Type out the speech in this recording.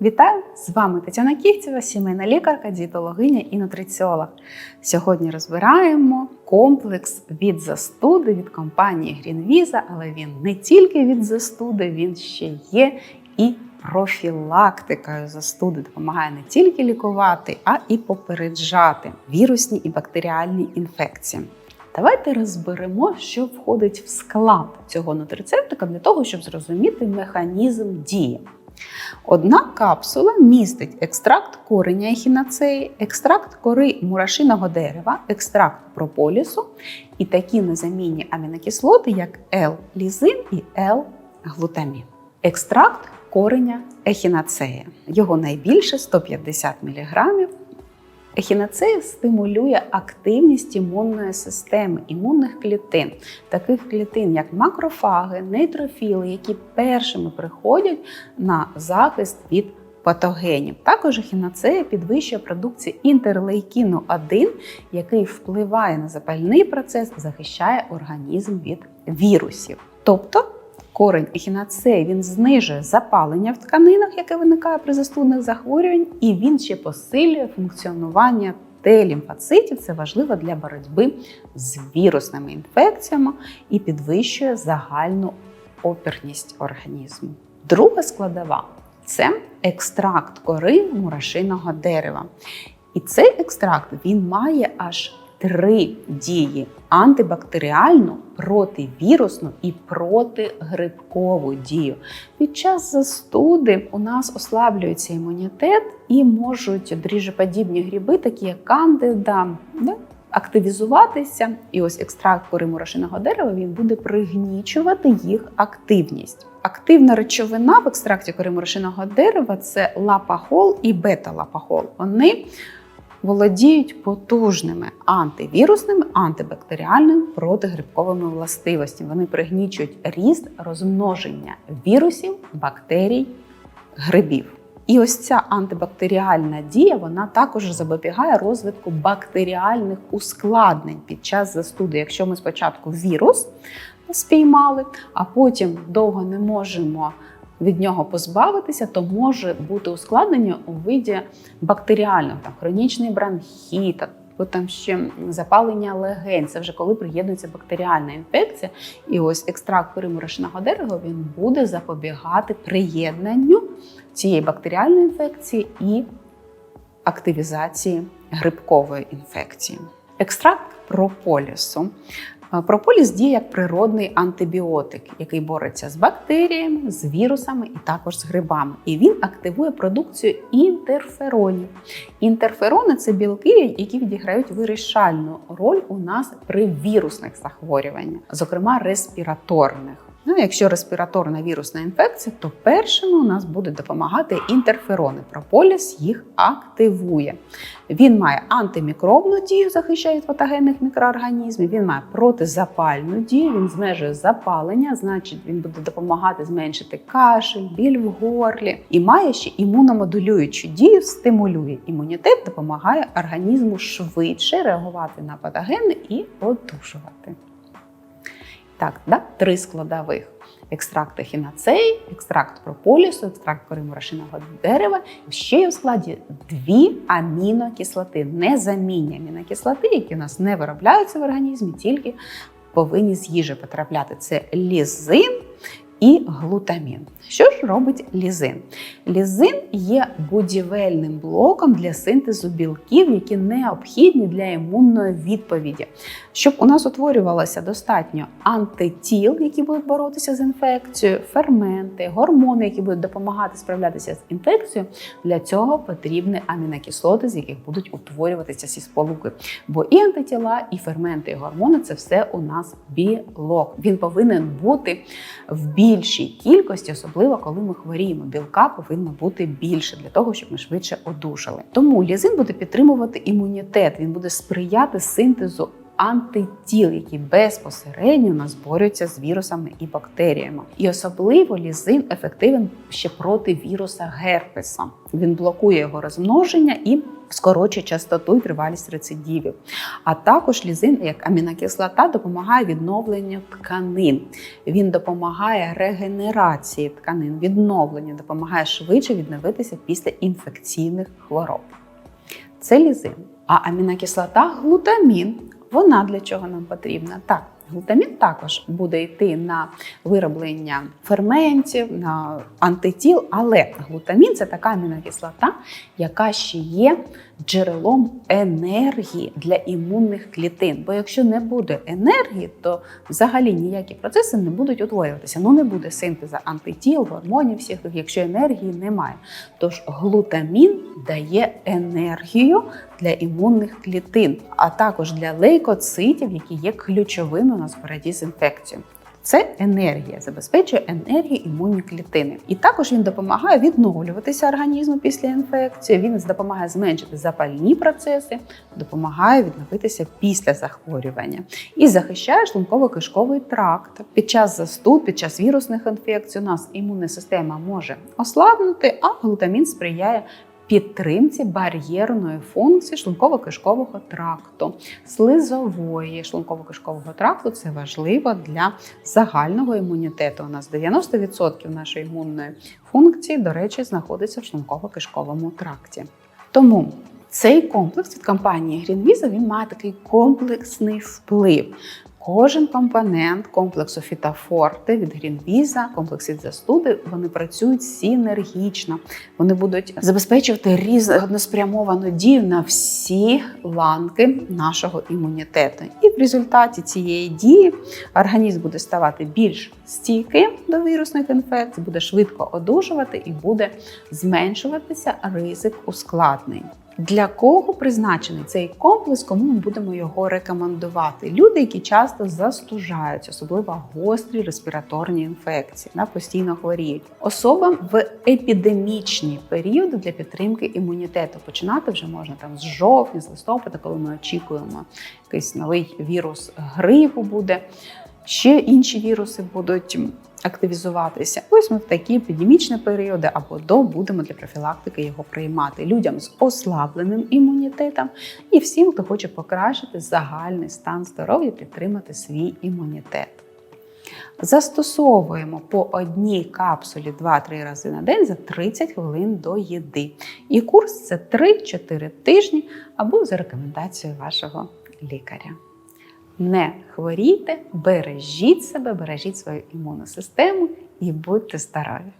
Вітаю! З вами Тетяна Ківцева, сімейна лікарка, дієтологиня і нутриціолог. Сьогодні розбираємо комплекс від застуди від компанії Greenvisa, але він не тільки від застуди, він ще є і профілактикою застуди. Допомагає не тільки лікувати, а і попереджати вірусні і бактеріальні інфекції. Давайте розберемо, що входить в склад цього нутрицептика для того, щоб зрозуміти механізм дії. Одна капсула містить екстракт кореня ехінацеї, екстракт кори мурашиного дерева, екстракт прополісу і такі незамінні амінокислоти, як L-лізин і L-глутамін. Екстракт кореня ехінацеї. Його найбільше 150 мг. Ехінацея стимулює активність імунної системи, імунних клітин, таких клітин, як макрофаги, нейтрофіли, які першими приходять на захист від патогенів. Також ехінацея підвищує продукцію інтерлейкіну 1, який впливає на запальний процес, захищає організм від вірусів. Тобто Корень ехінацеї він знижує запалення в тканинах, яке виникає при застудних захворювань, і він ще посилює функціонування Т-лімфоцитів. Це важливо для боротьби з вірусними інфекціями і підвищує загальну опірність організму. Друга складова це екстракт кори мурашиного дерева. І цей екстракт він має аж три дії: антибактеріальну, противірусну і протигрибкову дію. Під час застуди у нас ослаблюється імунітет і можуть дріжеподібні гриби, такі як кандида, да, активізуватися. І ось екстракт кори мурашиного дерева він буде пригнічувати їх активність. Активна речовина в екстракті кори мурашиного дерева це лапахол і бета-лапахол. Вони володіють потужними антивірусними, антибактеріальними протигрибковими властивостями. Вони пригнічують ріст розмноження вірусів, бактерій, грибів. І ось ця антибактеріальна дія вона також запобігає розвитку бактеріальних ускладнень під час застуди. Якщо ми спочатку вірус спіймали, а потім довго не можемо від нього позбавитися, то може бути ускладнення у виді бактеріального, там хронічний бронхіт, або там ще запалення легень. Це вже коли приєднується бактеріальна інфекція. І ось екстракт кори дерева він буде запобігати приєднанню цієї бактеріальної інфекції і активізації грибкової інфекції. Екстракт прополісу Прополіс діє як природний антибіотик, який бореться з бактеріями, з вірусами і також з грибами. І він активує продукцію інтерферонів. Інтерферони це білки, які відіграють вирішальну роль у нас при вірусних захворюваннях, зокрема респіраторних. Ну, якщо респіраторна вірусна інфекція, то першими у нас будуть допомагати інтерферони. Прополіс їх активує. Він має антимікробну дію, захищає від патогенних мікроорганізмів. Він має протизапальну дію, він змежує запалення, значить, він буде допомагати зменшити кашель, біль в горлі. І має ще імуномодулюючу дію, стимулює імунітет, допомагає організму швидше реагувати на патогени і одужувати. Так, да? три складових: екстракт ехінацеї, екстракт прополісу, екстракт кориму рашиного дерева. Ще є в складі дві амінокислоти, незамінні амінокислоти, які у нас не виробляються в організмі, тільки повинні з їжі потрапляти. Це лізин і глутамін. Що ж робить лізин? Лізин є будівельним блоком для синтезу білків, які необхідні для імунної відповіді. Щоб у нас утворювалося достатньо антитіл, які будуть боротися з інфекцією, ферменти, гормони, які будуть допомагати справлятися з інфекцією, для цього потрібні амінокислоти, з яких будуть утворюватися ці сполуки. Бо і антитіла, і ферменти, і гормони це все у нас білок. Він повинен бути в більшій кількості, особливо коли ми хворіємо. Білка повинно бути більше для того, щоб ми швидше одужали. Тому лізин буде підтримувати імунітет, він буде сприяти синтезу антитіл, які безпосередньо назборюються з вірусами і бактеріями. І особливо лізин ефективен ще проти віруса герпеса. Він блокує його розмноження і скорочує частоту і тривалість рецидивів. А також лізин, як амінокислота, допомагає відновленню тканин. Він допомагає регенерації тканин, відновленню, допомагає швидше відновитися після інфекційних хвороб. Це лізин. А амінокислота глутамін. Вона для чого нам потрібна? Так, глутамін також буде йти на вироблення ферментів, на антитіл, але глутамін це така амінокислота, яка ще є джерелом енергії для імунних клітин. Бо якщо не буде енергії, то взагалі ніякі процеси не будуть утворюватися. Ну не буде синтезу антитіл, гормонів всіх, якщо енергії немає. Тож глутамін дає енергію для імунних клітин, а також для лейкоцитів, які є ключовими у нас боротьбі з інфекцією. Це енергія, забезпечує енергію імунні клітини. І також він допомагає відновлюватися організму після інфекції. Він допомагає зменшити запальні процеси, допомагає відновитися після захворювання і захищає шлунково-кишковий тракт. Під час застуд, під час вірусних інфекцій у нас імунна система може ослабнути, а глутамін сприяє підтримці бар'єрної функції шлунково-кишкового тракту, слизової шлунково-кишкового тракту це важливо для загального імунітету. У нас 90% нашої імунної функції, до речі, знаходиться в шлунково-кишковому тракті. Тому цей комплекс від компанії GreenVisa він має такий комплексний вплив. Кожен компонент комплексу фітофорти від Грінвіза, комплекс від застуди, вони працюють синергічно. Вони будуть забезпечувати різноспрямовану дію на всі ланки нашого імунітету. І в результаті цієї дії організм буде ставати більш стійким до вірусних інфекцій, буде швидко одужувати і буде зменшуватися ризик ускладнень. Для кого призначений цей комплекс, кому ми будемо його рекомендувати? Люди, які часто застужаються, особливо гострі респіраторні інфекції, на постійно хворіють. Особам в епідемічні періоди для підтримки імунітету починати вже можна там з жовтня, з листопада, коли ми очікуємо якийсь новий вірус грипу буде. Ще інші віруси будуть активізуватися. Ось ми в такі епідемічні періоди або до будемо для профілактики його приймати людям з ослабленим імунітетом і всім, хто хоче покращити загальний стан здоров'я, підтримати свій імунітет. Застосовуємо по одній капсулі 2-3 рази на день за 30 хвилин до їди. І курс це 3-4 тижні або за рекомендацією вашого лікаря. Не хворійте, бережіть себе, бережіть свою імунну систему і будьте здорові!